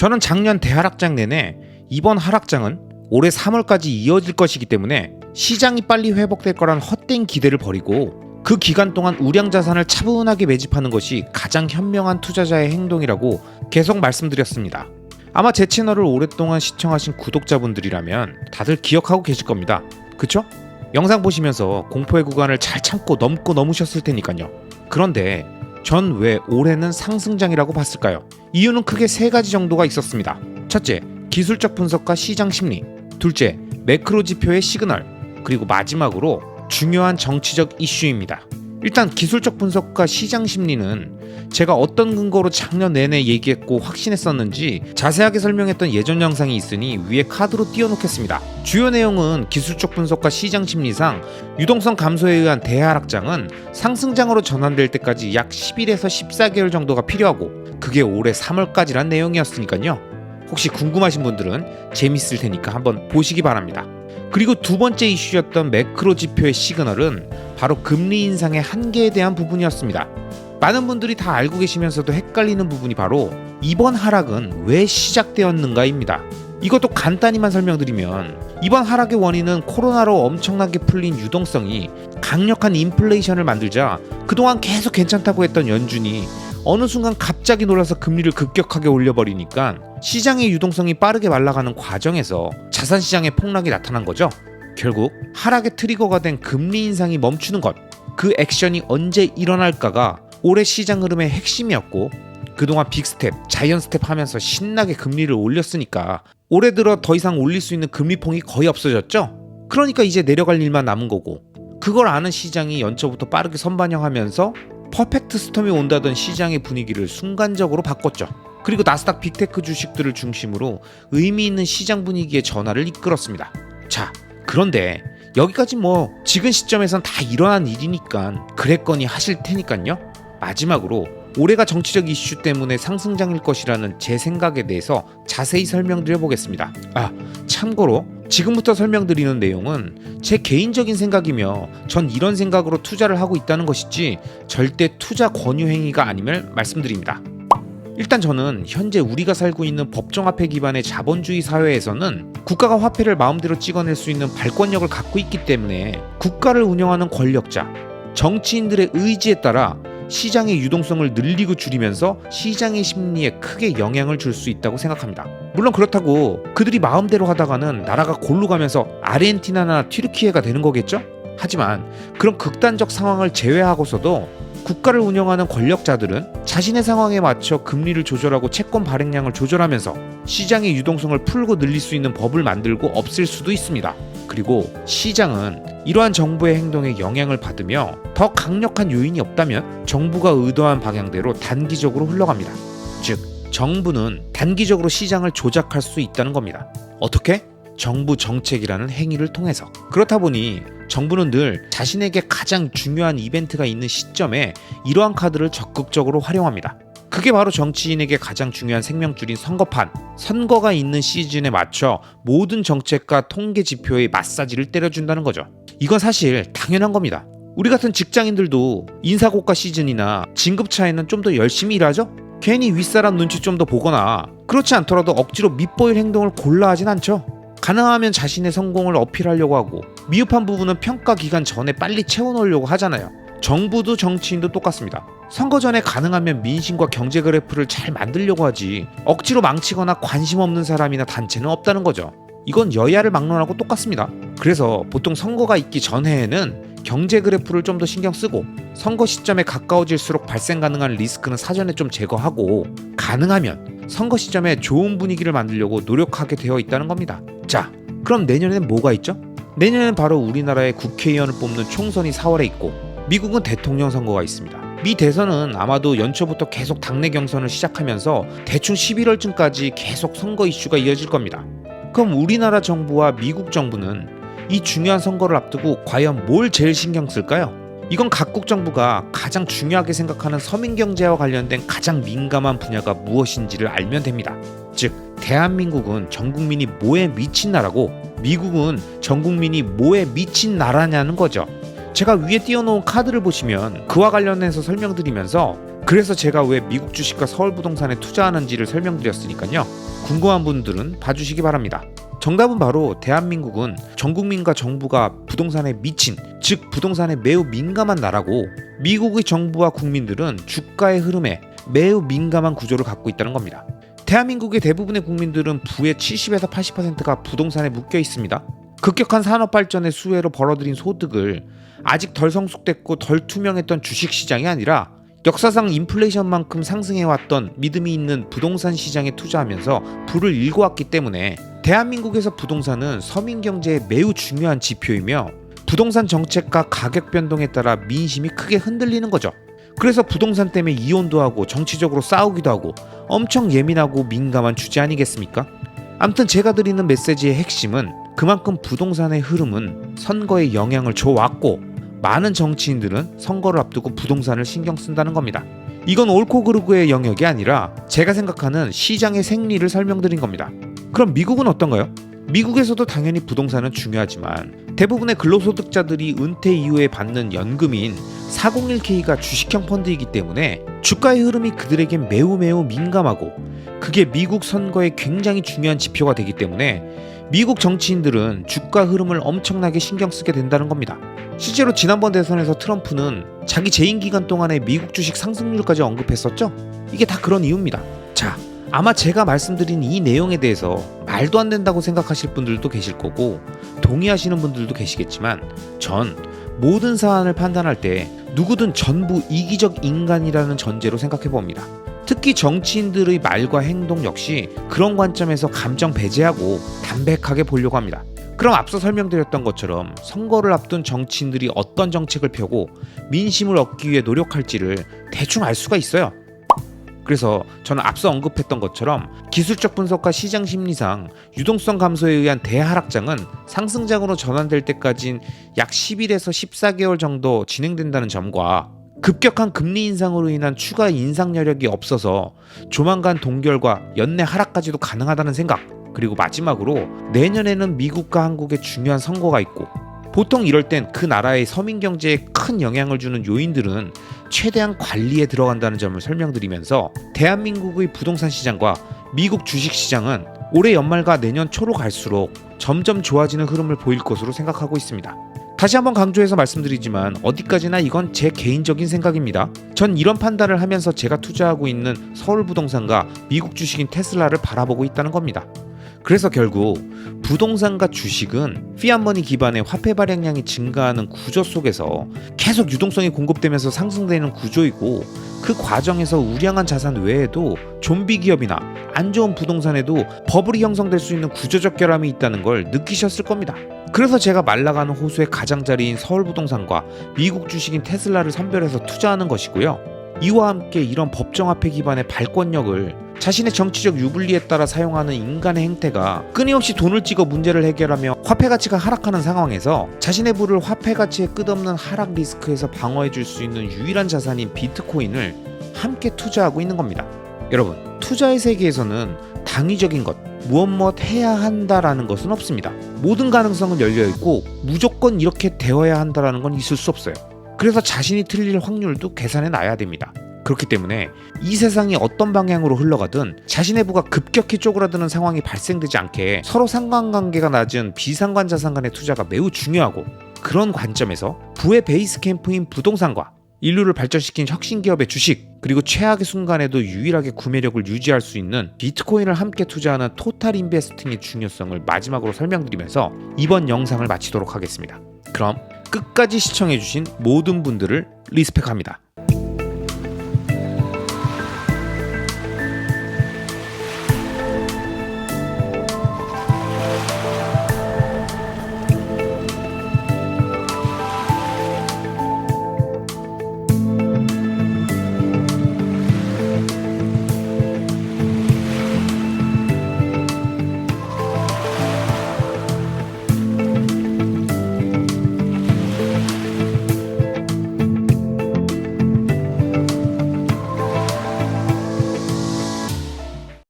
저는 작년 대하락장 내내 이번 하락장은 올해 3월까지 이어질 것이기 때문에 시장이 빨리 회복될 거란 헛된 기대를 버리고 그 기간 동안 우량 자산을 차분하게 매집하는 것이 가장 현명한 투자자의 행동이라고 계속 말씀드렸습니다. 아마 제 채널을 오랫동안 시청하신 구독자분들이라면 다들 기억하고 계실 겁니다. 그쵸? 영상 보시면서 공포의 구간을 잘 참고 넘고 넘으셨을 테니까요. 그런데 전 왜 올해는 상승장이라고 봤을까요? 이유는 크게 세 가지 정도가 있었습니다. 첫째, 기술적 분석과 시장 심리. 둘째, 매크로 지표의 시그널. 그리고 마지막으로 중요한 정치적 이슈입니다. 일단 기술적 분석과 시장 심리는 제가 어떤 근거로 작년 내내 얘기했고 확신했었는지 자세하게 설명했던 예전 영상이 있으니 위에 카드로 띄워놓겠습니다. 주요 내용은 기술적 분석과 시장 심리상 유동성 감소에 의한 대하락장은 상승장으로 전환될 때까지 약 11에서 14개월 정도가 필요하고 그게 올해 3월까지란 내용이었으니까요. 혹시 궁금하신 분들은 재밌을 테니까 한번 보시기 바랍니다. 그리고 두 번째 이슈였던 매크로 지표의 시그널은 바로 금리 인상의 한계에 대한 부분이었습니다. 많은 분들이 다 알고 계시면서도 헷갈리는 부분이 바로 이번 하락은 왜 시작되었는가입니다. 이것도 간단히만 설명드리면 이번 하락의 원인은 코로나로 엄청나게 풀린 유동성이 강력한 인플레이션을 만들자 그동안 계속 괜찮다고 했던 연준이 어느 순간 갑자기 놀라서 금리를 급격하게 올려버리니까 시장의 유동성이 빠르게 말라가는 과정에서 자산 시장의 폭락이 나타난 거죠. 결국 하락의 트리거가 된 금리 인상이 멈추는 것, 그 액션이 언제 일어날까가 올해 시장 흐름의 핵심이었고 그동안 빅스텝, 자이언 스텝 하면서 신나게 금리를 올렸으니까 올해 들어 더 이상 올릴 수 있는 금리폭이 거의 없어졌죠. 그러니까 이제 내려갈 일만 남은 거고 그걸 아는 시장이 연초부터 빠르게 선반영하면서 퍼펙트 스톰이 온다던 시장의 분위기를 순간적으로 바꿨죠. 그리고 나스닥 빅테크 주식들을 중심으로 의미 있는 시장 분위기의 전환을 이끌었습니다. 자, 그런데 여기까지 뭐 지금 시점에선 다 일어난 일이니까 그랬거니 하실 테니까요. 마지막으로 올해가 정치적 이슈 때문에 상승장일 것이라는 제 생각에 대해서 자세히 설명드려 보겠습니다. 아, 참고로 지금부터 설명드리는 내용은 제 개인적인 생각이며 전 이런 생각으로 투자를 하고 있다는 것이지 절대 투자 권유 행위가 아님을 말씀드립니다. 일단 저는 현재 우리가 살고 있는 법정화폐 기반의 자본주의 사회에서는 국가가 화폐를 마음대로 찍어낼 수 있는 발권력을 갖고 있기 때문에 국가를 운영하는 권력자, 정치인들의 의지에 따라 시장의 유동성을 늘리고 줄이면서 시장의 심리에 크게 영향을 줄 수 있다고 생각합니다. 물론 그렇다고 그들이 마음대로 하다가는 나라가 골로 가면서 아르헨티나나 튀르키예가 되는 거겠죠? 하지만 그런 극단적 상황을 제외하고서도 국가를 운영하는 권력자들은 자신의 상황에 맞춰 금리를 조절하고 채권 발행량을 조절하면서 시장의 유동성을 풀고 늘릴 수 있는 법을 만들고 없앨 수도 있습니다. 그리고 시장은 이러한 정부의 행동에 영향을 받으며 더 강력한 요인이 없다면 정부가 의도한 방향대로 단기적으로 흘러갑니다. 즉, 정부는 단기적으로 시장을 조작할 수 있다는 겁니다. 어떻게? 정부 정책이라는 행위를 통해서. 그렇다 보니 정부는 늘 자신에게 가장 중요한 이벤트가 있는 시점에 이러한 카드를 적극적으로 활용합니다. 그게 바로 정치인에게 가장 중요한 생명줄인 선거판, 선거가 있는 시즌에 맞춰 모든 정책과 통계 지표에 마사지를 때려준다는 거죠. 이건 사실 당연한 겁니다. 우리 같은 직장인들도 인사고가 시즌이나 진급 차에는 좀 더 열심히 일하죠? 괜히 윗사람 눈치 좀 더 보거나 그렇지 않더라도 억지로 밑보일 행동을 골라 하진 않죠. 가능하면 자신의 성공을 어필하려고 하고 미흡한 부분은 평가 기간 전에 빨리 채워놓으려고 하잖아요. 정부도 정치인도 똑같습니다. 선거 전에 가능하면 민심과 경제 그래프를 잘 만들려고 하지 억지로 망치거나 관심 없는 사람이나 단체는 없다는 거죠. 이건 여야를 막론하고 똑같습니다. 그래서 보통 선거가 있기 전해에는 경제 그래프를 좀 더 신경 쓰고 선거 시점에 가까워질수록 발생 가능한 리스크는 사전에 좀 제거하고 가능하면 선거 시점에 좋은 분위기를 만들려고 노력하게 되어 있다는 겁니다. 자, 그럼 내년에는 뭐가 있죠? 내년엔 바로 우리나라의 국회의원을 뽑는 총선이 4월에 있고 미국은 대통령 선거가 있습니다. 미 대선은 아마도 연초부터 계속 당내 경선을 시작하면서 대충 11월쯤까지 계속 선거 이슈가 이어질 겁니다. 그럼 우리나라 정부와 미국 정부는 이 중요한 선거를 앞두고 과연 뭘 제일 신경 쓸까요? 이건 각국 정부가 가장 중요하게 생각하는 서민 경제와 관련된 가장 민감한 분야가 무엇인지를 알면 됩니다. 즉, 대한민국은 전 국민이 뭐에 미친 나라고 미국은 전 국민이 뭐에 미친 나라냐는 거죠. 제가 위에 띄워놓은 카드를 보시면 그와 관련해서 설명드리면서 그래서 제가 왜 미국 주식과 서울 부동산에 투자하는지를 설명드렸으니까요. 궁금한 분들은 봐주시기 바랍니다. 정답은 바로 대한민국은 전 국민과 정부가 부동산에 미친, 즉 부동산에 매우 민감한 나라고 미국의 정부와 국민들은 주가의 흐름에 매우 민감한 구조를 갖고 있다는 겁니다. 대한민국의 대부분의 국민들은 부의 70에서 80%가 부동산에 묶여 있습니다. 급격한 산업 발전의 수혜로 벌어들인 소득을 아직 덜 성숙됐고 덜 투명했던 주식 시장이 아니라 역사상 인플레이션만큼 상승해왔던 믿음이 있는 부동산 시장에 투자하면서 부를 일궈왔기 때문에 대한민국에서 부동산은 서민 경제에 매우 중요한 지표이며 부동산 정책과 가격 변동에 따라 민심이 크게 흔들리는 거죠. 그래서 부동산 때문에 이혼도 하고 정치적으로 싸우기도 하고 엄청 예민하고 민감한 주제 아니겠습니까? 암튼 제가 드리는 메시지의 핵심은 그만큼 부동산의 흐름은 선거에 영향을 줘왔고 많은 정치인들은 선거를 앞두고 부동산을 신경 쓴다는 겁니다. 이건 옳고 그르고의 영역이 아니라 제가 생각하는 시장의 생리를 설명드린 겁니다. 그럼 미국은 어떤가요? 미국에서도 당연히 부동산은 중요하지만 대부분의 근로소득자들이 은퇴 이후에 받는 연금인 401k가 주식형 펀드이기 때문에 주가의 흐름이 그들에겐 매우 매우 민감하고 그게 미국 선거에 굉장히 중요한 지표가 되기 때문에 미국 정치인들은 주가 흐름을 엄청나게 신경 쓰게 된다는 겁니다. 실제로 지난번 대선에서 트럼프는 자기 재임 기간 동안에 미국 주식 상승률까지 언급했었죠? 이게 다 그런 이유입니다. 자, 아마 제가 말씀드린 이 내용에 대해서 말도 안 된다고 생각하실 분들도 계실 거고 동의하시는 분들도 계시겠지만 전 모든 사안을 판단할 때 누구든 전부 이기적 인간이라는 전제로 생각해 봅니다. 특히 정치인들의 말과 행동 역시 그런 관점에서 감정 배제하고 담백하게 보려고 합니다. 그럼 앞서 설명드렸던 것처럼 선거를 앞둔 정치인들이 어떤 정책을 펴고 민심을 얻기 위해 노력할지를 대충 알 수가 있어요. 그래서 저는 앞서 언급했던 것처럼 기술적 분석과 시장 심리상 유동성 감소에 의한 대하락장은 상승장으로 전환될 때까지는 약 11에서 14개월 정도 진행된다는 점과 급격한 금리 인상으로 인한 추가 인상 여력이 없어서 조만간 동결과 연내 하락까지도 가능하다는 생각 그리고 마지막으로 내년에는 미국과 한국의 중요한 선거가 있고 보통 이럴 땐 그 나라의 서민 경제에 큰 영향을 주는 요인들은 최대한 관리에 들어간다는 점을 설명드리면서 대한민국의 부동산 시장과 미국 주식 시장은 올해 연말과 내년 초로 갈수록 점점 좋아지는 흐름을 보일 것으로 생각하고 있습니다. 다시 한번 강조해서 말씀드리지만 어디까지나 이건 제 개인적인 생각입니다. 전 이런 판단을 하면서 제가 투자하고 있는 서울 부동산과 미국 주식인 테슬라를 바라보고 있다는 겁니다. 그래서 결국 부동산과 주식은 피안머니 기반의 화폐 발행량이 증가하는 구조 속에서 계속 유동성이 공급되면서 상승되는 구조이고 그 과정에서 우량한 자산 외에도 좀비 기업이나 안 좋은 부동산에도 버블이 형성될 수 있는 구조적 결함이 있다는 걸 느끼셨을 겁니다. 그래서 제가 말라가는 호수의 가장자리인 서울 부동산과 미국 주식인 테슬라를 선별해서 투자하는 것이고요. 이와 함께 이런 법정화폐 기반의 발권력을 자신의 정치적 유불리에 따라 사용하는 인간의 행태가 끊임없이 돈을 찍어 문제를 해결하며 화폐 가치가 하락하는 상황에서 자신의 부를 화폐 가치의 끝없는 하락 리스크에서 방어해 줄 수 있는 유일한 자산인 비트코인을 함께 투자하고 있는 겁니다. 여러분, 투자의 세계에서는 당위적인 것, 무엇 무엇 해야 한다라는 것은 없습니다. 모든 가능성은 열려 있고 무조건 이렇게 되어야 한다라는 건 있을 수 없어요. 그래서 자신이 틀릴 확률도 계산해 놔야 됩니다. 그렇기 때문에 이 세상이 어떤 방향으로 흘러가든 자신의 부가 급격히 쪼그라드는 상황이 발생되지 않게 서로 상관관계가 낮은 비상관 자산 간의 투자가 매우 중요하고 그런 관점에서 부의 베이스 캠프인 부동산과 인류를 발전시킨 혁신 기업의 주식 그리고 최악의 순간에도 유일하게 구매력을 유지할 수 있는 비트코인을 함께 투자하는 토탈 인베스팅의 중요성을 마지막으로 설명드리면서 이번 영상을 마치도록 하겠습니다. 그럼 끝까지 시청해주신 모든 분들을 리스펙합니다.